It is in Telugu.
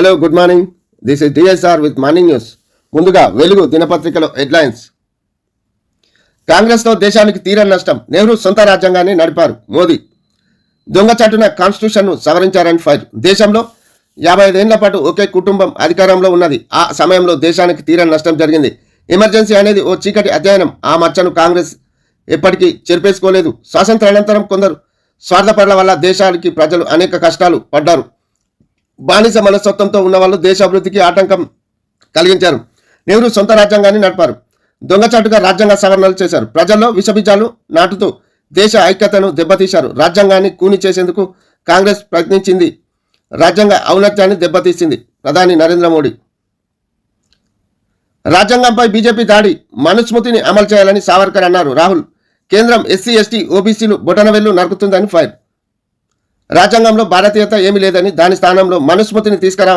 Hello good morning this is DSR with morning news ముందుగా వెలుగు దినపత్రికలో హెడ్లైన్స్. కాంగ్రెస్తో దేశానికి తీరని నష్టం. నెహ్రూ సొంత రాజ్యాంగాన్ని నడిపారు. మోదీ దొంగచాటున కాన్స్టిట్యూషన్ను సవరించారని ఫైర్. దేశంలో యాభై ఐదేళ్ళ పాటు ఒకే కుటుంబం అధికారంలో ఉన్నది. ఆ సమయంలో దేశానికి తీరని నష్టం జరిగింది. ఎమర్జెన్సీ అనేది ఓ చీకటి అధ్యయనం. ఆ మచ్చను కాంగ్రెస్ ఎప్పటికీ చెరిపేసుకోలేదు. స్వాతంత్రానంతరం కొందరు స్వార్థపడల వల్ల దేశానికి ప్రజలు అనేక కష్టాలు పడ్డారు. బానిస మనస్తత్వంతో ఉన్న వాళ్ళు దేశ అభివృద్ధికి ఆటంకం కలిగించారు. నెహ్రూ సొంత రాజ్యాంగాన్ని నడిపారు. దొంగచాటుగా రాజ్యాంగ సవరణలు చేశారు. ప్రజల్లో విషబీజాలు నాటుతూ దేశ ఐక్యతను దెబ్బతీశారు. రాజ్యాంగాన్ని కూని చేసేందుకు కాంగ్రెస్ ప్రయత్నించింది. రాజ్యాంగ ఔన్నత్యాన్ని దెబ్బతీసింది ప్రధాని నరేంద్ర మోడీ. రాజ్యాంగంపై బీజేపీ దాడి మనుస్మృతిని అమలు చేయాలని సావర్కర్ అన్నారు. రాహుల్ కేంద్రం ఎస్సీ ఎస్టీ ఓబీసీలు బొటనవెల్లు నరుకుతుందని ఫైర్ రాజ్యాంగంలో భారతీయత ఏమీ లేదని దాని స్థానంలో మనుస్మృతిని తీసుకురా